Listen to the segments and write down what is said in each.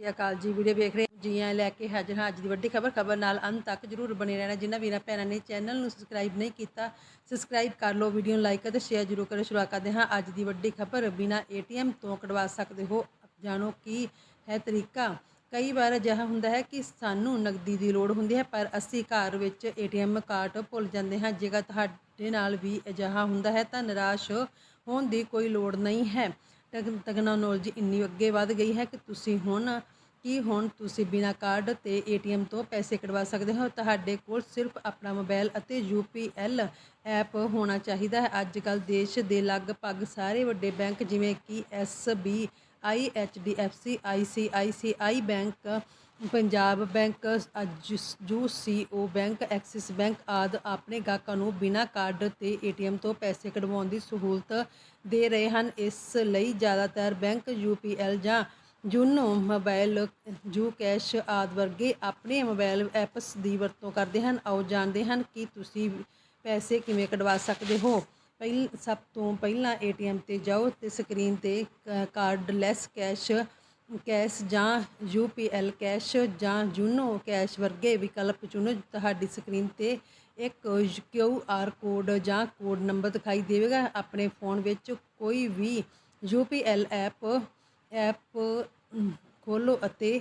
ਸ੍ਰੀ ਅਕਾਲ ਜੀ, ਵੀਡੀਓ ਵੇਖ ਰਹੇ ਜੀਆਂ ਲੈ ਕੇ ਹਾਜ਼ਰ ਹਾਂ ਅੱਜ ਦੀ ਵੱਡੀ ਖਬਰ। ਖਬਰ ਨਾਲ ਅੰਤ ਤੱਕ ਜਰੂਰ ਬਣੇ ਰਹਿਣਾ। ਜਿਨ੍ਹਾਂ ਵੀਰਾਂ ਭੈਣਾਂ ਨੇ ਚੈਨਲ ਨੂੰ ਸਬਸਕ੍ਰਾਈਬ ਨਹੀਂ ਕੀਤਾ, ਸਬਸਕ੍ਰਾਈਬ ਕਰ ਲਓ, ਵੀਡੀਓ ਨੂੰ ਲਾਈਕ ਅਤੇ ਸ਼ੇਅਰ ਜਰੂਰ ਕਰੋ। ਸ਼ੁਰੂਆਤ ਕਰਦੇ ਹਾਂ ਅੱਜ ਦੀ ਵੱਡੀ ਖਬਰ। ਬਿਨਾ ਏਟੀਐਮ ਤੋਂ ਕਢਵਾ ਸਕਦੇ ਹੋ। ਜਾਣੋ ਕੀ ਹੈ ਤਰੀਕਾ। ਕਈ ਵਾਰ ਅਜਿਹਾ ਹੁੰਦਾ ਹੈ ਕਿ ਸਾਨੂੰ ਨਕਦੀ ਦੀ ਲੋੜ ਹੁੰਦੀ ਹੈ, ਪਰ ਅਸੀਂ ਘਰ ਵਿੱਚ ਏਟੀਐਮ ਕਾਰਡ ਭੁੱਲ ਜਾਂਦੇ ਹਾਂ। ਜੇਕਰ ਤੁਹਾਡੇ ਨਾਲ ਵੀ ਅਜਿਹਾ ਹੁੰਦਾ ਹੈ ਤਾਂ ਨਿਰਾਸ਼ ਹੋਣ ਦੀ ਕੋਈ ਲੋੜ ਨਹੀਂ ਹੈ। ਟੈਕਨੋਲੋਜੀ ਇੰਨੀ ਅੱਗੇ ਵੱਧ ਗਈ ਹੈ ਕਿ ਤੁਸੀਂ ਹੁਣ ਕੀ ਹੁਣ ਤੁਸੀਂ ਬਿਨਾਂ ਕਾਰਡ ਤੇ ਏਟੀਐਮ ਤੋਂ ਪੈਸੇ ਕਢਵਾ ਸਕਦੇ ਹੋ? ਤੁਹਾਡੇ ਕੋਲ ਸਿਰਫ ਆਪਣਾ ਮੋਬਾਈਲ ਅਤੇ ਯੂਪੀਐਲ ਐਪ ਹੋਣਾ ਚਾਹੀਦਾ ਹੈ। ਅੱਜ ਕੱਲ ਦੇਸ਼ ਦੇ ਲਗਭਗ ਸਾਰੇ ਵੱਡੇ ਬੈਂਕ ਜਿਵੇਂ ਕਿ S B I H D F C, I C I C I bank, Punjab bank U C O bank, Axis bank ਆਦਿ ਆਪਣੇ ਗਾਹਕਾਂ ਨੂੰ ਬਿਨਾਂ ਕਾਰਡ ਤੇ ਏਟੀਐਮ ਤੋਂ ਪੈਸੇ ਕਢਵਾਉਣ ਦੀ ਸਹੂਲਤ ਦੇ ਰਹੇ ਹਨ। ਇਸ ਲਈ ਜ਼ਿਆਦਾਤਰ ਬੈਂਕ ਯੂਪੀਐਲ ਜਾਂ ਜੂਨੋ ਮੋਬਾਈਲ, ਜੂ ਕੈਸ਼ ਆਦਿ ਵਰਗੇ ਆਪਣੇ ਮੋਬਾਈਲ ਐਪਸ ਦੀ ਵਰਤੋਂ ਕਰਦੇ ਹਨ। ਆਓ ਜਾਣਦੇ ਹਨ ਕਿ ਤੁਸੀਂ ਪੈਸੇ ਕਿਵੇਂ ਕਢਵਾ ਸਕਦੇ ਹੋ। ਪਹਿਲ, ਸਭ ਤੋਂ ਪਹਿਲਾਂ ਏਟੀਐਮ ਤੇ ਜਾਓ ਤੇ ਸਕਰੀਨ ਤੇ ਕਾਰਡਲੈਸ ਕੈਸ਼ ਕੈਸ਼ ਜਾਂ ਯੂਪੀਐਲ ਕੈਸ਼ ਜਾਂ ਜੂਨੋ ਕੈਸ਼ ਵਰਗੇ ਵਿਕਲਪ ਚੁਣੋ। ਤੁਹਾਡੀ ਸਕਰੀਨ ਤੇ ਇੱਕ ਕਿਊ ਆਰ ਕੋਡ ਜਾਂ ਕੋਡ ਨੰਬਰ ਦਿਖਾਈ ਦੇਵੇਗਾ। ਆਪਣੇ ਫੋਨ ਵਿੱਚ ਕੋਈ ਵੀ ਯੂਪੀਐਲ ਐਪ ਐਪ ਖੋਲੋ ਅਤੇ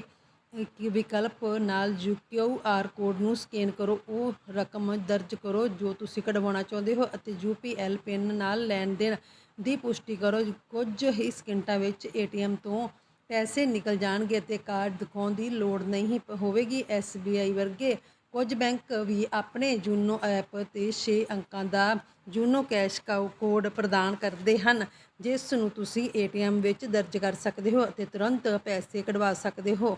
ਇੱਕ ਵਿਕਲਪ ਨਾਲ ਯੂ ਕਿਊ ਆਰ ਕੋਡ ਨੂੰ ਸਕੈਨ ਕਰੋ। ਉਹ ਰਕਮ ਦਰਜ ਕਰੋ ਜੋ ਤੁਸੀਂ ਕਢਵਾਉਣਾ ਚਾਹੁੰਦੇ ਹੋ ਅਤੇ ਯੂ ਪੀ ਯੂਪੀਐਲ ਪਿੰਨ ਨਾਲ ਲੈਣ ਦੇਣ ਦੀ ਪੁਸ਼ਟੀ ਕਰੋ। ਕੁਝ ਹੀ ਸਕਿੰਟਾਂ ਵਿੱਚ ਏ ਟੀ ਏਟੀਐਮ ਤੋਂ ਪੈਸੇ ਨਿਕਲ ਜਾਣਗੇ ਅਤੇ ਕਾਰਡ ਦਿਖਾਉਣ ਦੀ ਲੋੜ ਨਹੀਂ ਪ- ਹੋਵੇਗੀ। ਆਈ ਵਰਗੇ ਕੁਝ ਬੈਂਕ ਵੀ ਆਪਣੇ ਜੂਨੋ ਐਪ ਤੇ 6 ਅੰਕਾਂ ਦਾ ਜੂਨੋ ਕੈਸ਼ ਕਾ, ਕੋਡ ਪ੍ਰਦਾਨ ਕਰਦੇ ਹਨ, ਜਿਸ ਨੂੰ ਤੁਸੀਂ ਏਟੀਐਮ ਵਿੱਚ ਦਰਜ ਕਰ ਸਕਦੇ ਹੋ ਅਤੇ ਤੁਰੰਤ ਪੈਸੇ ਕਢਵਾ ਸਕਦੇ ਹੋ।